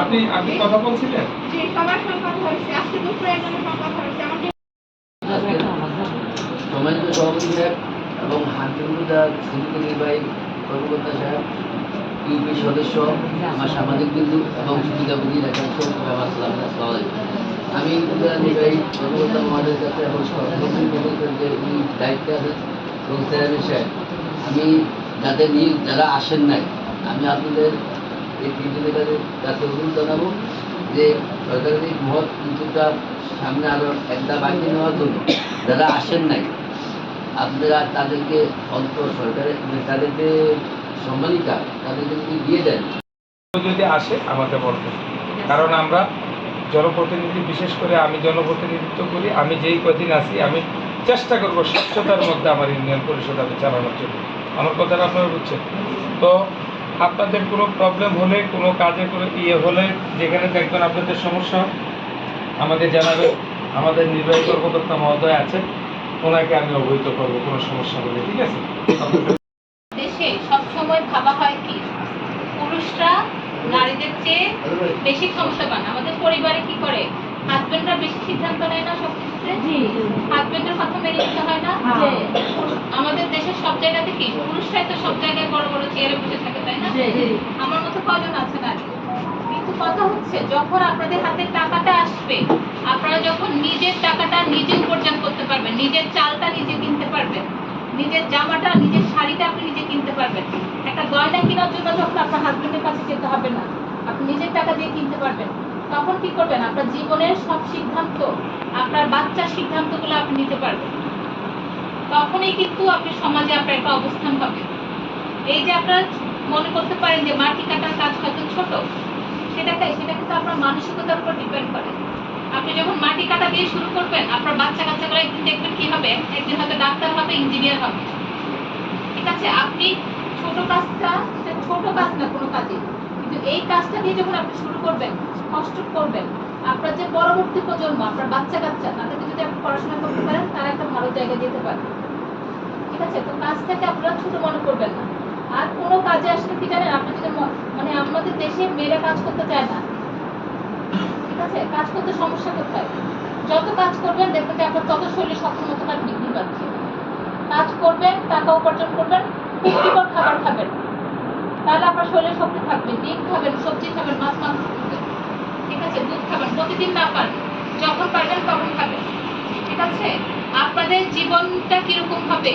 আপনি আপনি কথা বলছিলেন? যে সবার সঙ্গে কথা হয়েছে আজকে দুপুরে একজনের সঙ্গে কথা হয়েছে। আমাকে সম্মানিত সভাপতি সাহেব এবং নির্বাহী কর্মকর্তা সাহেব ইউপি সদস্য আমার সামাজিক বিন্দু এবং সুবিধাভোগী একাংশ। আমি নির্বাহী কর্মকর্তা মহাদের কাছে এবং যে উনি দায়িত্বে আছেন এবং সাহেব। আমি যাদের নিয়ে যারা আসেন নাই আমি আপনাদের এই তিনজনের কাছে কাছে অনুরোধ জানাব যে সরকারের এই মহৎ উদ্যোগটা সামনে আরও একটা বাকি নেওয়ার জন্য যারা আসেন নাই, আপনারা তাদেরকে অন্ত সরকারের মানে তাদেরকে সম্মানিকা তাদেরকে যদি দিয়ে দেন। যদি আসে, আমাকে বলবেন কারণ আমরা জনপ্রতিনিধি, বিশেষ করে আমি জনপ্রতিনিধিত্ব করি, আমি যেই কদিন আছি, আমি চেষ্টা করব স্বচ্ছতার মধ্যে আমার ইউনিয়ন পরিষদ আমি চালানোর জন্য। আমার কথাটা আপনারা বুঝছেন? তো আপনাদের কোনো প্রবলেম হলে কোনো কাজে কোনো ইয়ে হলে যেখানে দেখবেন আপনাদের সমস্যা হয়, আমাকে জানাবেন। আমাদের নির্বাহী কর্মকর্তা মহোদয় আছেন ওনাকে আমি অবহিত করব কোনো সমস্যা হলে ঠিক আছে? দেশে সবসময় ভাবা হয় কি? পুরুষরা নারীদের চেয়ে বেশি আমাদের পরিবারে কি করে? হাজবেন্ডরা বেশি সিদ্ধান্ত নেয় না সব কিছুতে হাজবেন্ডের কথা মেনে নিতে হয় না? আমাদের দেশের সব জায়গাতে কি? পুরুষরাই তো সব জায়গায় বড় বড় চেয়ারে আমার মতো কজন আছে কিন্তু কথা হচ্ছে, যখন আপনাদের হাতে টাকাটা আসবে, আপনারা যখন নিজের টাকাটা নিজে উপার্জন করতে পারবেন, নিজের চালটা নিজে কিনতে পারবেন, নিজের জামাটা, নিজের শাড়িটা আপনি নিজে কিনতে পারবেন। একটা গয়না কেনার জন্য যখন আপনার হাজবেন্ডের কাছে যেতে হবে না, আপনি নিজের টাকা দিয়ে কিনতে পারবেন, তখন কি করবেন? আপনার জীবনের সব সিদ্ধান্ত, আপনার বাচ্চার সিদ্ধান্তগুলো আপনি নিতে পারবেন। তখনই কিন্তু আপনি সমাজে আপনার একটা অবস্থান হবে। এই যে আপনারা মনে করতে পারেন যে মাটি কাটার কাজ হয়তো ছোট সেটাকে সেটা কিন্তু আপনার মানসিকতার উপর ডিপেন্ড করে। আপনি যখন মাটি কাটা দিয়ে শুরু করবেন, আপনার বাচ্চা কাচ্চাগুলো একদিন দেখবেন কি হবে? একদিন হয়তো ডাক্তার হবে ইঞ্জিনিয়ার হবে। ঠিক আছে? আপনি ছোট কাজটা সেটা ছোট কাজ না কোনো কাজে কিন্তু এই কাজটা দিয়ে যখন আপনি শুরু করবেন, কষ্ট করবেন, আপনার যে পরবর্তী প্রজন্ম, আপনার বাচ্চা কাচ্চা তাদেরকে যদি আপনি পড়াশোনা করতে পারেন, তারা একটা ভালো জায়গায় যেতে পারবে। ঠিক আছে? তো কাজটাকে আপনারা ছোট মনে করবেন না। আর কোনো কাজে আসলে কি জানেন আপনি যদি মানে আমাদের দেশে মেয়েরা কাজ করতে চায় না। ঠিক আছে? কাজ করতে সমস্যা কোথায়? যত কাজ করবেন, দেখবেন যে আপনার তত শরীরে সক্ষমতাটা বৃদ্ধি পাচ্ছে। কাজ করবেন, টাকা উপার্জন করবেন, পুষ্টিকর খাবার খাবেন। তাহলে আপনার শরীরে শক্তি থাকবে। ডিম খাবেন, সবজি খাবেন, মাছ, মাংস ঠিক আছে? দুধ খাবেন, প্রতিদিন না পারেন যখন পারবেন তখন খাবেন। ঠিক আছে? আপনাদের জীবনটা কীরকম হবে?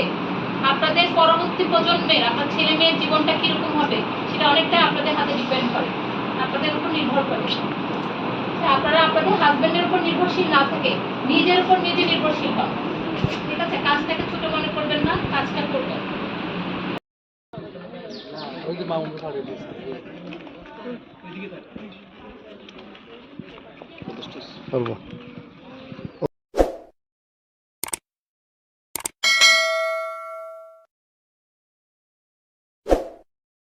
আপনাদের পরবর্তী প্রজন্মের আপনার ছেলে মেয়ের জীবনটা কীরকম হবে সেটা অনেকটা আপনাদের হাতে ডিপেন্ড করে। আপনাদের উপর নির্ভর করে। আপনারা আপনাদের হাজবেন্ডের উপর নির্ভরশীল না থেকে নিজের উপর নিজে নির্ভরশীল হন। ঠিক আছে? কাজটাকে ছোট মনে করবেন না কাজটা করবেন। করব।